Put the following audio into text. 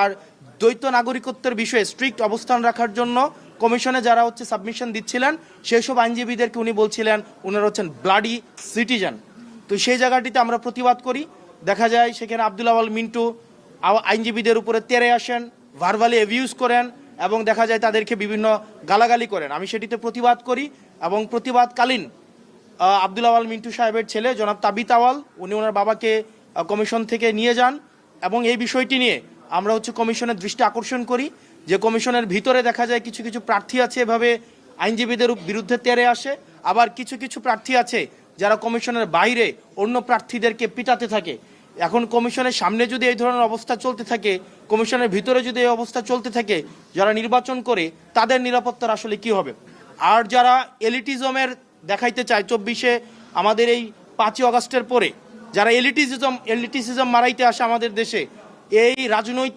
আর দ্বৈত নাগরিকত্বের বিষয়ে স্ট্রিক্ট অবস্থান রাখার জন্য কমিশনে যারা হচ্ছে সাবমিশন দিচ্ছিলেন সেই সব আইনজীবীদেরকে উনি বলছিলেন ওনারা হচ্ছেন ব্লাডি সিটিজেন তো সেই জায়গাটিতে আমরা প্রতিবাদ করি। দেখা যায় সেখানে আব্দুল আওয়াল মিন্টু আইনজীবীদের উপরে তেরে আসেন ভার্বালি অ্যাবিউজ করেন এবং দেখা যায় তাদেরকে বিভিন্ন গালাগালি করেন। আমি সেটিতে প্রতিবাদ করি এবং প্রতিবাদকালীন আব্দুল আওয়াল মিন্টু সাহেবের ছেলে জনাব তাবিত আওয়াল, উনি ওনার বাবাকে কমিশন থেকে নিয়ে যান এবং এই বিষয়টি নিয়ে আমরা হচ্ছে কমিশনের দৃষ্টি আকর্ষণ করি। যে কমিশনের ভিতরে দেখা যায় কিছু কিছু প্রার্থী আছে এভাবে আইনজীবীদের বিরুদ্ধে তেরে আসে। আবার কিছু কিছু প্রার্থী আছে যারা কমিশনের বাইরে অন্য প্রার্থীদেরকে পিটাতে থাকে। এখন কমিশনের সামনে যদি এই ধরনের অবস্থা চলতে থাকে, কমিশনের ভিতরে যদি এই অবস্থা চলতে থাকে, যারা নির্বাচন করে, তাদের নিরাপত্তার আসলে কি হবে? আর যারা এলিটিজমের দেখাইতে চায়, চব্বিশে আমাদের এই পাঁচই অগস্টের পরে, যারা এলিটিজম এলিটিসিজম মারাইতে আসে আমাদের দেশে এই রাজনৈতিক